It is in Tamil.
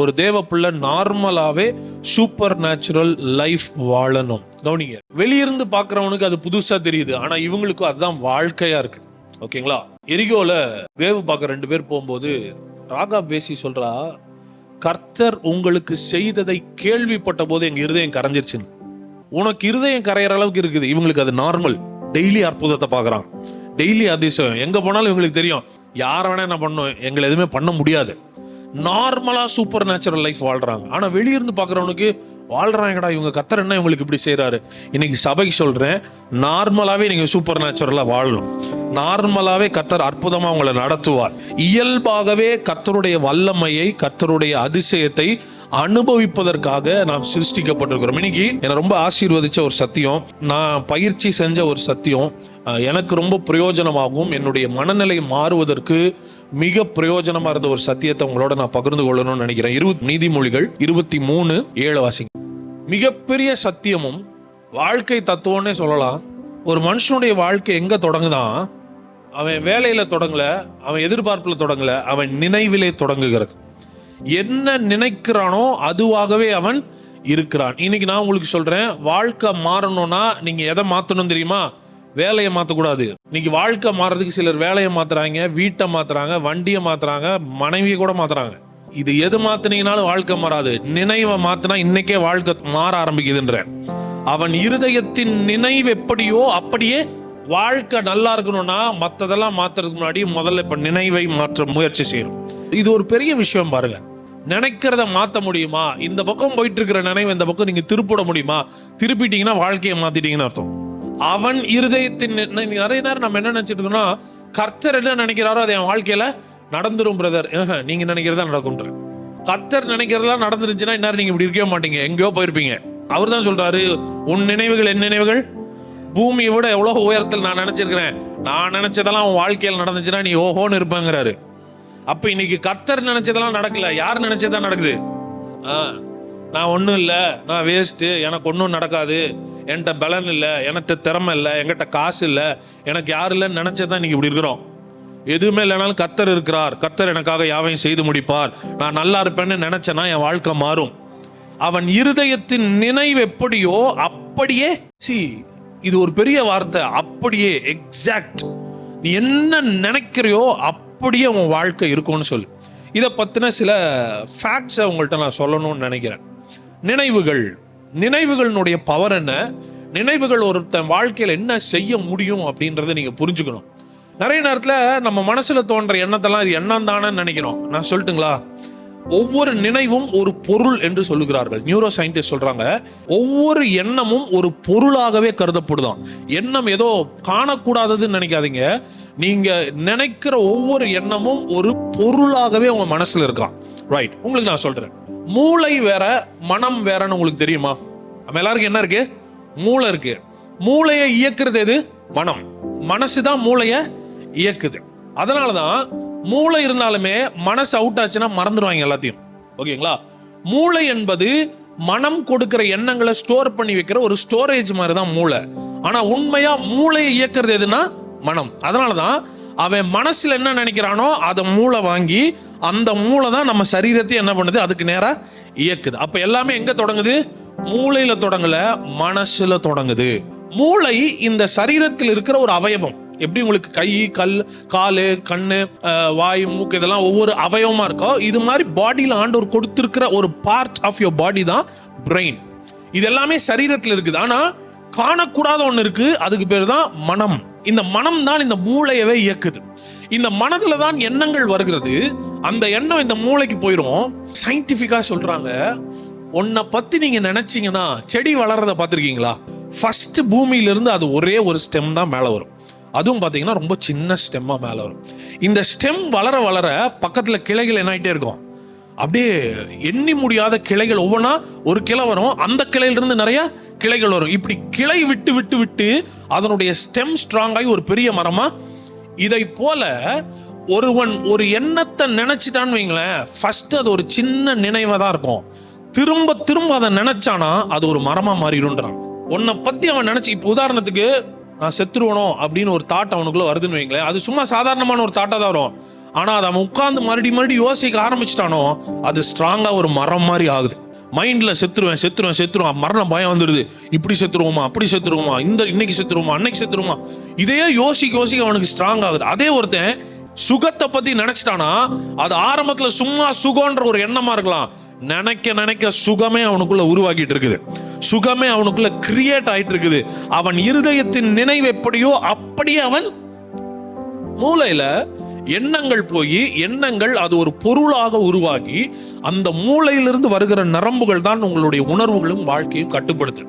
ஒரு தேவ பிள்ளை நார்மலாவே சூப்பர் நேச்சுரல் லைஃப் வாழணும். கவனிங்க வெளியிருந்து பாக்குறவனுக்கு அது புதுசா தெரியுது. ஆனா இவங்களுக்கும் அதுதான் வாழ்க்கையா இருக்கு. ஓகேங்களா எரிகோல வேவு பார்க்க ரெண்டு பேர் போகும்போது ராகா பேசி சொல்றா கர்த்தர் உங்களுக்கு செய்ததை கேள்விப்பட்ட போது எங்க இருதயம் கரைஞ்சிருச்சுன்னு. உனக்கு இருதயம் கரையிற அளவுக்கு இருக்குது. இவங்களுக்கு அது நார்மல் டெய்லி அற்புதத்தை பார்க்கறான். டெய்லி அதிசயம். எங்க போனாலும் இவங்களுக்கு தெரியும். யார வேணா என்ன பண்ணும்? எங்களை எதுவுமே பண்ண முடியாது. நார்மலா சூப்பர் நேச்சுரல் லைஃப் வாழ்றாங்க. ஆனா வெளியிருந்து பார்க்குறவனுக்கு வாழ்றாங்கடா இவங்க கத்தர் என்ன இவங்களுக்கு இப்படி செய்கிறாரு இன்னைக்கு சபைக்கு சொல்றேன் நார்மலாவே நீங்க சூப்பர் நேச்சுரலா வாழணும். நார்மலாகவே கர்த்தர் அற்புதமாக உங்களை நடத்துவார். இயல்பாகவே கர்த்தருடைய வல்லமையை கர்த்தருடைய அதிசயத்தை அனுபவிப்பதற்காக நாம் சிருஷ்டிக்கப்பட்டிருக்கிறோம். இன்னைக்கு என்னை ரொம்ப ஆசீர்வதிச்ச ஒரு சத்தியம் நான் பயிற்சி செஞ்ச ஒரு சத்தியம் எனக்கு ரொம்ப பிரயோஜனமாகவும் என்னுடைய மனநிலை மாறுவதற்கு மிக பிரயோஜனமாக இருந்த ஒரு சத்தியத்தை உங்களோட நான் பகிர்ந்து கொள்ளணும்னு நினைக்கிறேன். இருபது நீதிமொழிகள் இருபத்தி மூணு ஏழு வாசிங்க. மிகப்பெரிய சத்தியமும் வாழ்க்கை தத்துவம்னே சொல்லலாம். ஒரு மனுஷனுடைய வாழ்க்கை எங்கே தொடங்குதான் அவன் வேலையில தொடங்கல அவன் எதிர்பார்ப்பில் தொடங்கல அவன் நினைவிலே தொடங்குகிறது. என்ன நினைக்கிறானோ அதுவாகவே அவன் இருக்கிறான். இன்னைக்கு நான் உங்களுக்கு சொல்றேன் வாழ்க்கை மாறணும்னா நீங்க எதை மாத்தணும் தெரியுமா? வேலையை மாற்றக்கூடாது இன்னைக்கு வாழ்க்கை மாறுறதுக்கு சிலர் வேலையை மாத்துறாங்க வீட்டை மாத்துறாங்க வண்டியை மாத்துறாங்க மனைவியை கூட மாத்துறாங்க. இது எது மாத்தினீங்கனாலும் வாழ்க்கை மாறாது. நினைவை மாத்தினா இன்னைக்கே வாழ்க்கை மாற ஆரம்பிக்குதுன்றேன். அவன் இருதயத்தின் நினைவு எப்படியோ அப்படியே வாழ்க்கை நல்லா இருக்கணும்னா மற்றதெல்லாம் மாற்றுறதுக்கு முன்னாடி முதல்ல இப்போ நினைவை மாற்ற முயற்சி செய்யணும். இது ஒரு பெரிய விஷயம் பாருங்க. நினைக்கிறத மாற்ற முடியுமா? இந்த பக்கம் போயிட்டு இருக்கிற நினைவு இந்த பக்கம் நீங்கள் திருப்பிட முடியுமா? திருப்பிட்டீங்கன்னா வாழ்க்கையை மாற்றிட்டீங்கன்னு அர்த்தம். அவன் இருதயத்தின் நிறைய நேரம் நம்ம என்ன நினைச்சிட்டு இருக்கோம்னா கர்த்தர் என்ன நினைக்கிறாரோ அது என் வாழ்க்கையில் நடந்துரும் பிரதர். நீங்க நினைக்கிறதா நடக்கும்ன்ற. கர்த்தர் நினைக்கிறதெல்லாம் நடந்துருச்சுன்னா இந்நேரம் நீங்க இப்படி இருக்கவே மாட்டீங்க. எங்கேயோ போயிருப்பீங்க. அவர் தான் சொல்றாரு உன் நினைவுகள் என் நினைவுகள் பூமியை விட எவ்வளோ உயரத்தில் நான் நினச்சிருக்கிறேன். நான் நினச்சதெல்லாம் உன் வாழ்க்கையில் நடந்துச்சுன்னா நீ ஓஹோன்னு இருப்பேங்கிறாரு. அப்போ இன்னைக்கு கர்த்தர் நினச்சதெல்லாம் நடக்கல. யார் நினச்சதான் நடக்குது? ஆ, நான் ஒன்றும் இல்லை. நான் வேஸ்ட்டு எனக்கு ஒன்றும் நடக்காது. என்கிட்ட பலன் இல்லை. என்கிட்ட திறமை இல்லை. என்கிட்ட காசு இல்லை. எனக்கு யாரும் இல்லைன்னு நினச்சதான் இன்னைக்கு இப்படி இருக்கிறோம். எதுவுமே இல்லைனாலும் கர்த்தர் இருக்கிறார். கர்த்தர் எனக்காக யாவையும் செய்து முடிப்பார். நான் நல்லா இருப்பேன்னு நினைச்சேன்னா என் வாழ்க்கை மாறும். அவன் இருதயத்தின் நினைவு எப்படியோ அப்படியே சி இது ஒரு பெரிய வார்த்தை. அப்படியே எக்ஸாக்ட் நீ என்ன நினைக்கிறியோ அப்படியே உன் வாழ்க்கை இருக்கும்னு சொல்லு. இதை பற்றின சில ஃபேக்ட்ஸை உங்கள்கிட்ட நான் சொல்லணும்னு நினைக்கிறேன். நினைவுகள். நினைவுகளினுடைய பவர் என்ன? நினைவுகள் ஒருத்தன் வாழ்க்கையில் என்ன செய்ய முடியும் அப்படின்றத நீங்கள் புரிஞ்சுக்கணும். நிறைய நேரத்தில் நம்ம மனசில் தோன்ற எண்ணத்தெல்லாம் இது எண்ணம் தானேன்னு நினைக்கிறோம். நான் சொல்லட்டுங்களா? ஒவ்வொரு நினைவும் ஒரு பொருள் என்று சொல்லுகிறார்கள். நியூரோ சயின்டிஸ்ட் சொல்றாங்க ஒவ்வொரு எண்ணமும் ஒரு பொருளாகவே கருதப்படுதான். எண்ணம் ஏதோ காணக்கூடாததுன்னு நினைக்காதீங்க. நீங்க நினைக்கிற ஒவ்வொரு எண்ணமும் ஒரு பொருளாகவே உங்க மனசுல இருக்கான். ரைட் உங்களுக்கு நான் சொல்றேன். மூளை வேற மனம் வேறன்னு உங்களுக்கு தெரியுமா? நம்ம எல்லாருக்கும் என்ன இருக்கு? மூளை இருக்கு. மூளையை இயக்குறது எது? மனம். மனசு தான் மூளையை இயக்குது. அதனால தான் மூளை இருந்தாலுமே மனசு அவுட் ஆச்சுன்னா மறந்துடுவாங்க எல்லாத்தையும். ஓகேங்களா? மூளை என்பது மனம் கொடுக்கிற எண்ணங்களை ஸ்டோர் பண்ணி வைக்கிற ஒரு ஸ்டோரேஜ் மாதிரி தான் மூளை. ஆனா உண்மையா மூளையை இயக்குறது எதுனா மனம். அதனாலதான் அவன் மனசுல என்ன நினைக்கிறானோ அதை மூளை வாங்கி அந்த மூளை தான் நம்ம சரீரத்தை என்ன பண்ணுது? அதுக்கு நேரா இயக்குது. அப்ப எல்லாமே எங்க தொடங்குது? மூளையில தொடங்கல மனசுல தொடங்குது. மூளை இந்த சரீரத்தில் இருக்கிற ஒரு அவயவம். எப்படி உங்களுக்கு கை கல் காலு கண்ணு வாய் மூக்கு இதெல்லாம் ஒவ்வொரு அவயவமா இருக்கோ இது மாதிரி பாடியில் ஆண்டவர் கொடுத்துருக்கிற ஒரு பார்ட் ஆஃப் யோர் பாடி தான் பிரெயின் இது எல்லாமே சரீரத்தில் இருக்குது. ஆனால் காணக்கூடாத ஒன்று இருக்கு. அதுக்கு பேர் தான் மனம். இந்த மனம் தான் இந்த மூளையவே இயக்குது. இந்த மனதுல தான் எண்ணங்கள் வருகிறது. அந்த எண்ணம் இந்த மூளைக்கு போயிடும் சயின்டிபிக்கா சொல்றாங்க உன்னை பத்தி நீங்க நினைச்சீங்கன்னா செடி வளர்றத பார்த்துருக்கீங்களா? ஃபர்ஸ்ட் பூமியிலிருந்து அது ஒரே ஒரு ஸ்டெம் தான் மேலே வரும். அதுவும் பார்த்தீங்கன்னா ரொம்ப சின்ன ஸ்டெம்மாக மேலே வரும். இந்த ஸ்டெம் வளர வளர பக்கத்தில் கிளைகள் என்ன ஆகிட்டே இருக்கும். அப்படியே எண்ணி முடியாத கிளைகள் ஒவ்வொன்றா ஒரு கிளை வரும். அந்த கிளையிலிருந்து நிறைய கிளைகள் வரும். இப்படி கிளை விட்டு விட்டு விட்டு அதனுடைய ஸ்டெம் ஸ்ட்ராங் ஆகி ஒரு பெரிய மரமா இதை போல ஒருவன் ஒரு எண்ணத்தை நினைச்சிட்டான்னு வைங்களேன். ஃபர்ஸ்ட் அது ஒரு சின்ன நினைவாக தான் இருக்கும். திரும்ப திரும்ப அதை நினைச்சானா அது ஒரு மரமா மாறிடுன்றான் உன்னை பத்தி அவன் நினைச்சு இப்போ உதாரணத்துக்கு நான் செத்துருவனோ அப்படின்னு ஒரு தாட் அவனுக்குள்ள வருதுன்னு வைங்களேன். அது சும்மா சாதாரணமான ஒரு தாட்டா தான் வரும். ஆனா அதை அவன் உட்காந்து மறுபடியும் மறுபடியும் யோசிக்க ஆரம்பிச்சிட்டானோ அது ஸ்ட்ராங்கா ஒரு மரம் மாதிரி ஆகுது. மைண்ட்ல செத்துருவேன் செத்துருவேன் செத்துருவான். மரண பயம் வந்துடுது இப்படி செத்துருவோமா அப்படி செத்துருவோமா இந்த இன்னைக்கு செத்துருவோமா அன்னைக்கு செத்துருவோமா. இதையே யோசிக்க யோசிக்க அவனுக்கு ஸ்ட்ராங் ஆகுது. அதே ஒருத்தன் சுகத்தை பத்தி நினைச்சிட்டானா? அது ஆரம்பத்துல சும்மா சுகம்ன்ற ஒரு எண்ணமா இருக்கலாம். நினைக்க நினைக்க சுகமே அவனுக்குள்ள உருவாகிட்டு இருக்குது. சுகமே அவனுக்குள்ள கிரியேட் ஆயிட்டு இருக்குது. அவன் இருதயத்தின் நினைவு எப்படியோ அப்படியே அவன் மூளையில எண்ணங்கள் போய் எண்ணங்கள் அது ஒரு பொருளாக உருவாகி அந்த மூளையிலிருந்து வருகிற நரம்புகள் தான் உங்களுடைய உணர்வுகளும் வாழ்க்கையும் கட்டுப்படுத்து